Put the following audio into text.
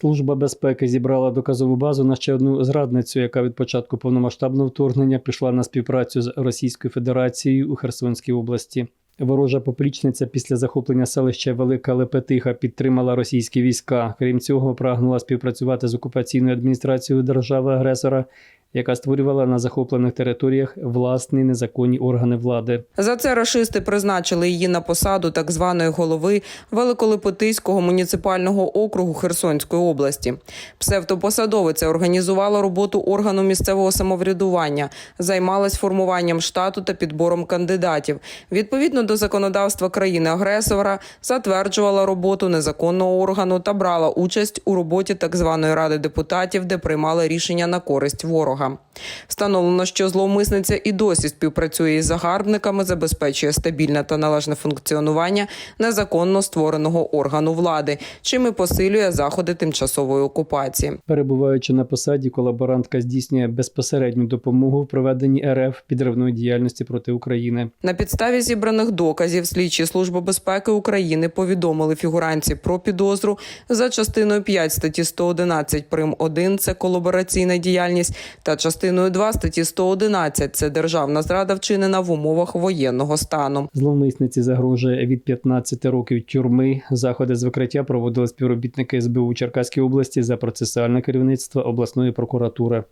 Служба безпеки зібрала доказову базу на ще одну зрадницю, яка від початку повномасштабного вторгнення пішла на співпрацю з Російською Федерацією у Херсонській області. Ворожа поплічниця після захоплення селища Велика Лепетиха підтримала російські війська. Крім цього, прагнула співпрацювати з окупаційною адміністрацією держави-агресора, яка створювала на захоплених територіях власні незаконні органи влади. За це рашисти призначили її на посаду так званої голови Великолипотиського муніципального округу Херсонської області. Псевдопосадовиця організувала роботу органу місцевого самоврядування, займалась формуванням штату та підбором кандидатів. Відповідно до законодавства країни-агресора, затверджувала роботу незаконного органу та брала участь у роботі так званої ради депутатів, де приймали рішення на користь ворога. Встановлено, що зловмисниця і досі співпрацює із загарбниками, забезпечує стабільне та належне функціонування незаконно створеного органу влади, чим і посилює заходи тимчасової окупації. Перебуваючи на посаді, колаборантка здійснює безпосередню допомогу в проведенні РФ підривної діяльності проти України. На підставі зібраних доказів слідчі служби безпеки України повідомили фігуранці про підозру за частиною 5 статті 111 прим 1 – це колабораційна діяльність, та частиною 2 статті 111 – це державна зрада вчинена в умовах воєнного стану. Зловмисниці загрожує від 15 років тюрми. Заходи з викриття проводили співробітники СБУ Черкаської області за процесуальне керівництво обласної прокуратури.